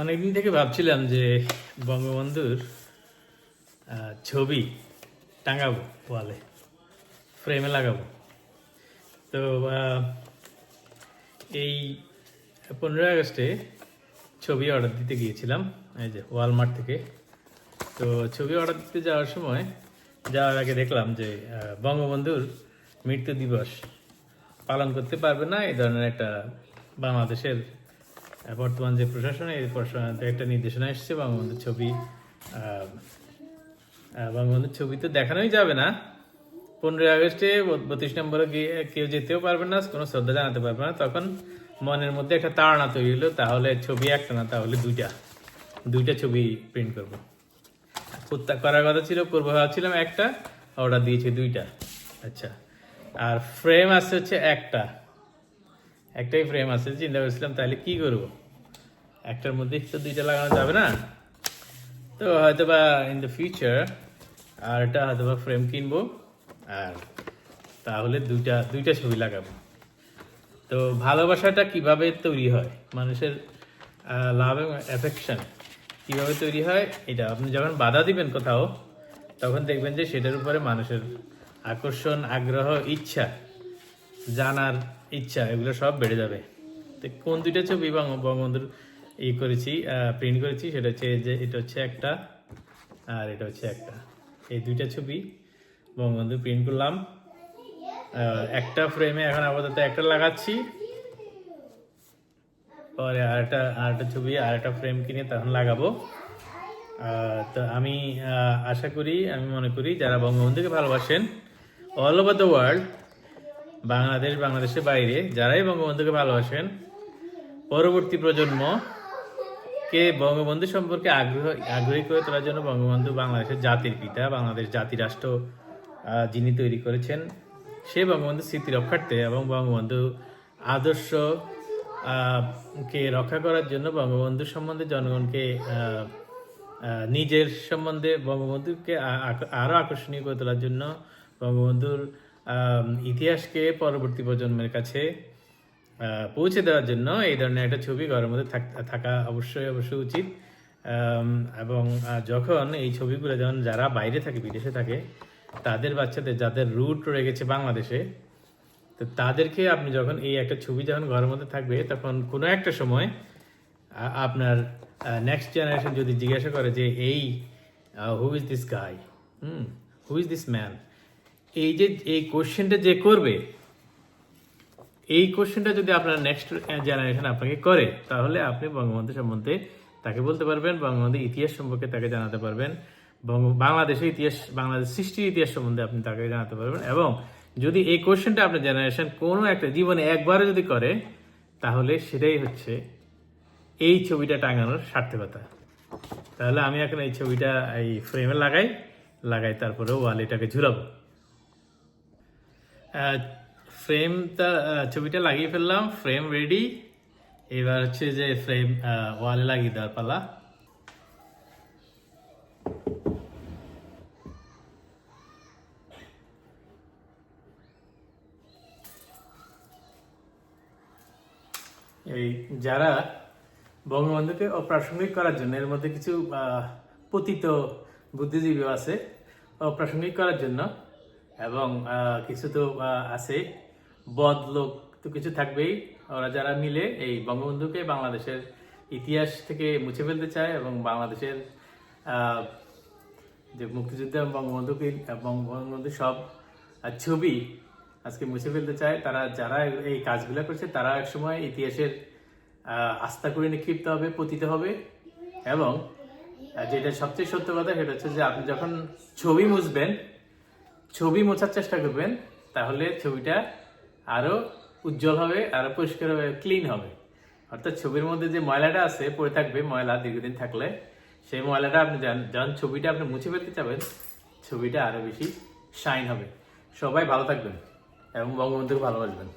অনেকদিন থেকে ভাবছিলাম যে বঙ্গবন্ধুর ছবি টাঙাবো ওয়ালে, ফ্রেমে লাগাবো। তো এই পনেরোই আগস্টে ছবি অর্ডার দিতে গিয়েছিলাম, এই যে ওয়ালমার্ট থেকে। তো ছবি অর্ডার দিতে যাওয়ার সময়, যাওয়ার আগে দেখলাম যে বঙ্গবন্ধুর মৃত্যু দিবস পালন করতে পারবে না এই ধরনের একটা বাংলাদেশের বর্তমান যে প্রশাসন এই প্রশাসনের একটা নির্দেশনা এসেছে বঙ্গবন্ধুর ছবি। বঙ্গবন্ধুর ছবি তো দেখানোই যাবে না। পনেরোই আগস্টে বত্রিশ নম্বরে গিয়ে কেউ যেতেও পারবে না, কোনো শ্রদ্ধা জানাতে পারবে না। তখন মনের মধ্যে একটা তাড়না তৈরি হলো, তাহলে ছবি একটা না, তাহলে দুইটা। দুইটা ছবি প্রিন্ট করব। কুত্তা করার কথা ছিল, করব ভাবছিলাম একটা অর্ডার দিয়েছি দুইটা। আচ্ছা আর ফ্রেম আছে হচ্ছে একটা। একটাই ফ্রেম আছে, চিন্তা করছিলাম তাহলে কি করব? একটার মধ্যে তো দুইটা লাগানো যাবে না। তো হয়তো বা ইন দ্য ফিউচার আর এটা হয়তো বা ফ্রেম কিনবো আর তাহলে দুইটা দুইটা ছবি লাগাবো। তো ভালোবাসাটা কীভাবে তৈরি হয়? মানুষের লাভ এবং অ্যাফেকশন কীভাবে তৈরি হয়? এটা আপনি যখন বাধা দিবেন কোথাও, তখন দেখবেন যে সেটার উপরে মানুষের আকর্ষণ, আগ্রহ, ইচ্ছা জানার ইচ্ছা, এগুলো সব বেড়ে যাবে। তো কোন দুইটা ছবি বঙ্গ- বঙ্গবন্ধুর ই করেছি প্রিন্ট করেছি, সেটা হচ্ছে যে এটা হচ্ছে একটা, আর এটা হচ্ছে একটা। এই দুইটা ছবি বঙ্গবন্ধু প্রিন্ট করলাম। একটা ফ্রেমে এখন আপাতত একটা লাগাচ্ছি। পরে আরেকটা আরেকটা ছবি আরেকটা ফ্রেম কিনে তখন লাগাবো। তো আমি আশা করি, আমি মনে করি যারা বঙ্গবন্ধুকে ভালোবাসেন all over the world Bangladesh, বাংলাদেশের বাইরে। যারাই বঙ্গবন্ধুকে ভালোবাসেন, পরবর্তী প্রজন্ম কে বঙ্গবন্ধু সম্পর্কে আগ্রহ, আগ্রহী করে তোলার জন্য বঙ্গবন্ধু বাংলাদেশের জাতির পিতা, বাংলাদেশ জাতি রাষ্ট্র যিনি তৈরি করেছেন, সে বঙ্গবন্ধু স্মৃতি রক্ষার্থে এবং বঙ্গবন্ধু আদর্শ কে রক্ষা করার জন্য বঙ্গবন্ধু সম্বন্ধে জনগণকে নিজের সম্বন্ধে বঙ্গবন্ধুকে আ- আক- আরও আকর্ষণীয় করে তোলার জন্য বঙ্গবন্ধুর ইতিহাসকে পরবর্তী প্রজন্মের কাছে পৌঁছে দেওয়ার জন্য এই ধরনের একটা ছবি ঘরের মধ্যে থাক- অবশ্যই অবশ্যই উচিত। এবং যখন এই ছবিগুলো যখন যারা বাইরে থাকে, বিদেশে থাকে, তাদের বাচ্চাদের যাদের রুট রয়ে গেছে বাংলাদেশে, তো তাদেরকে আপনি যখন এই একটা ছবি যখন ঘরের মধ্যে থাকবে, তখন কোনো একটা সময় আপনার নেক্সট জেনারেশন যদি জিজ্ঞাসা করে যে, এই who is this guy hmm who is this man এই যে, এই কোশ্চেনটা যে করবে, এই কোশ্চেনটা যদি আপনার নেক্সট জেনারেশন আপনাকে করে, তাহলে আপনি বঙ্গবন্ধু সম্বন্ধে তাকে বলতে পারবেন বঙ্গবন্ধুর ইতিহাস সম্পর্কে তাকে জানাতে পারবেন বাংলাদেশের ইতিহাস, বাংলাদেশ সৃষ্টির ইতিহাস সম্বন্ধে আপনি তাকে জানাতে পারবেন, এবং যদি এই কোশ্চেনটা আপনার জেনারেশন কোনো একটা জীবনে একবারও যদি করে, তাহলে সেটাই হচ্ছে এই ছবিটা টাঙানোর সার্থকতা। তাহলে আমি এখন এই ছবিটা এই ফ্রেমে লাগাই লাগাই তারপরে ওয়াল এটাকে ঝুলাবো। ফ্রেমটা ছবিটা লাগিয়ে ফেললাম ফ্রেম রেডি এবার হচ্ছে যে ফ্রেম ওয়ালে লাগিয়ে দেওয়ার পালা। এই যারা বঙ্গবন্ধুকে অপ্রাসঙ্গিক করার জন্য, এর মধ্যে কিছু পতিত বুদ্ধিজীবী আছে, অপ্রাসঙ্গিক করার জন্য এবং কিছু তো আছে। বদ লোক তো কিছু থাকবেই। ওরা যারা মিলে এই বঙ্গবন্ধুকে বাংলাদেশের ইতিহাস থেকে মুছে ফেলতে চায় এবং বাংলাদেশের যে মুক্তিযুদ্ধ এবং বঙ্গবন্ধুকে, বঙ্গবন্ধু সব ছবি আজকে মুছে ফেলতে চায়, তারা যারা এই কাজগুলো করছে, তারা একসময় ইতিহাসের আস্থা করে নিক্ষিপ্ত হবে, পতিত হবে। এবং যেটা সবচেয়ে সত্য কথা, সেটা হচ্ছে যে আপনি যখন ছবি মুছবেন ছবি মোছার চেষ্টা করবেন, তাহলে ছবিটা আরও উজ্জ্বল হবে আরও পরিষ্কার হবে ক্লিন হবে। অর্থাৎ ছবির মধ্যে যে ময়লাটা আছে, পড়ে থাকবে, ময়লা দীর্ঘদিন থাকলে, সেই ময়লাটা আপনি যান যখন ছবিটা আপনি মুছে ফেলতে চাবেন ছবিটা আরও বেশি শাইন হবে। সবাই ভালো থাকবেন এবং বঙ্গবন্ধুকে ভালোবাসবেন।